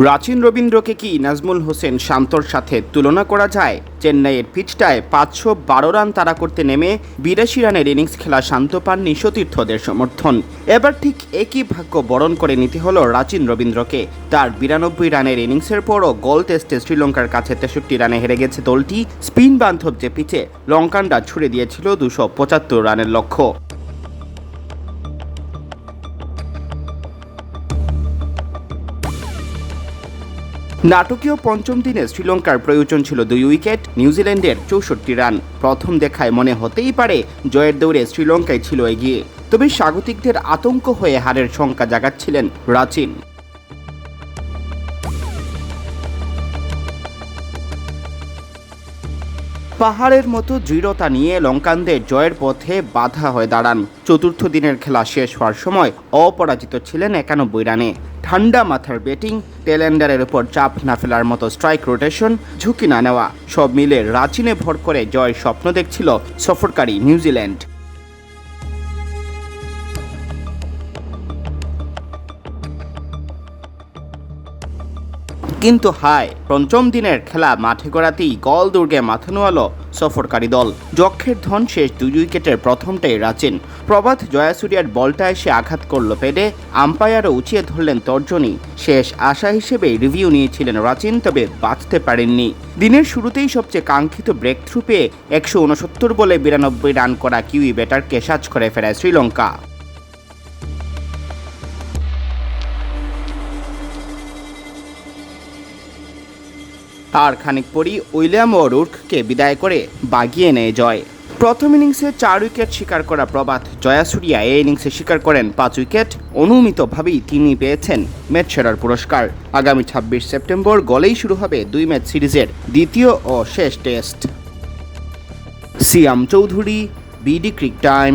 প্রাচীন রবীন্দ্রকে কি নাজমুল হোসেন শান্তর সাথে তুলনা করা যায়? চেন্নাইয়ের পিচটায় পাঁচশো বারো রান তাড়া করতে নেমে বিরাশি রানের ইনিংস খেলা শান্ত পাননি সতীর্থদের সমর্থন। এবার ঠিক একই ভাগ্য বরণ করে নিতে হলো রাচিন রবীন্দ্রকে। তার বিরানব্বই রানের ইনিংসের পরও গোল টেস্টে শ্রীলঙ্কার কাছে তেষট্টি রানে হেরে গেছে দলটি। স্পিন বান্ধব যে পিচে লঙ্কানরা ছুড়ে দিয়েছিল দুশো পঁচাত্তর রানের লক্ষ্য। নাটকীয় পঞ্চম দিনে শ্রীলঙ্কার প্রয়োজন ছিল দুই উইকেট, নিউজিল্যান্ডের চৌষট্টি রান। প্রথম দেখায় মনে হতেই পারে জয়ের দৌড়ে শ্রীলঙ্কায় ছিল এগিয়ে। তবে স্বাগতিকদের আতঙ্ক হয়ে হারের শঙ্কা জাগাচ্ছিলেন রাচিন পাহাড়ের মতো দৃঢ়তা নিয়ে লঙ্কানদের জয়ের পথে বাধা হয়ে দাঁড়ান। চতুর্থ দিনের খেলা শেষ হওয়ার সময় অপরাজিত ছিলেন একানব্বই রানে। ঠান্ডা মাথার ব্যাটিং, টেলেন্ডারের উপর চাপ না ফেলার মতো স্ট্রাইক রোটেশন ঝুঁকি না নেওয়া। সব মিলে রাচিনে ভর করে জয়ের স্বপ্ন দেখছিল সফরকারী নিউজিল্যান্ড। কিন্তু হায়, পঞ্চম দিনের খেলা মাঠে গড়াতেই গল দুর্গে মাথা নোয়ালো সফরকারী দল। যক্ষের ধন শেষ দুই উইকেটের প্রথমটাই রাচেন। প্রভাত জয়াসুরিয়ার বলটা এসে আঘাত করল পেডে, আম্পায়ারও উঁচিয়ে ধরলেন তর্জনী। শেষ আশা হিসেবে রিভিউ নিয়েছিলেন রাচিন, তবে বাঁচতে পারেননি। দিনের শুরুতেই সবচেয়ে কাঙ্ক্ষিত ব্রেক থ্রু পেয়ে একশো উনসত্তর বলে বিরানব্বই রান করা কিউই ব্যাটারকে সাজ করে ফেরায় শ্রীলঙ্কা। আর খানিক পরই উইলিয়াম ও রুর্ককে বিদায় করে বাগিয়ে নেয় জয়। প্রথম ইনিংসে চার উইকেট শিকার করা প্রভাত জয়াসুরিয়া এই ইনিংসে শিকার করেন পাঁচ উইকেট। অনুমিতভাবেই তিনি পেয়েছেন ম্যাচ সেরার পুরস্কার। আগামী ছাব্বিশ সেপ্টেম্বর গলেই শুরু হবে দুই ম্যাচ সিরিজের দ্বিতীয় ও শেষ test. Siam Chowdhury, BD crick time.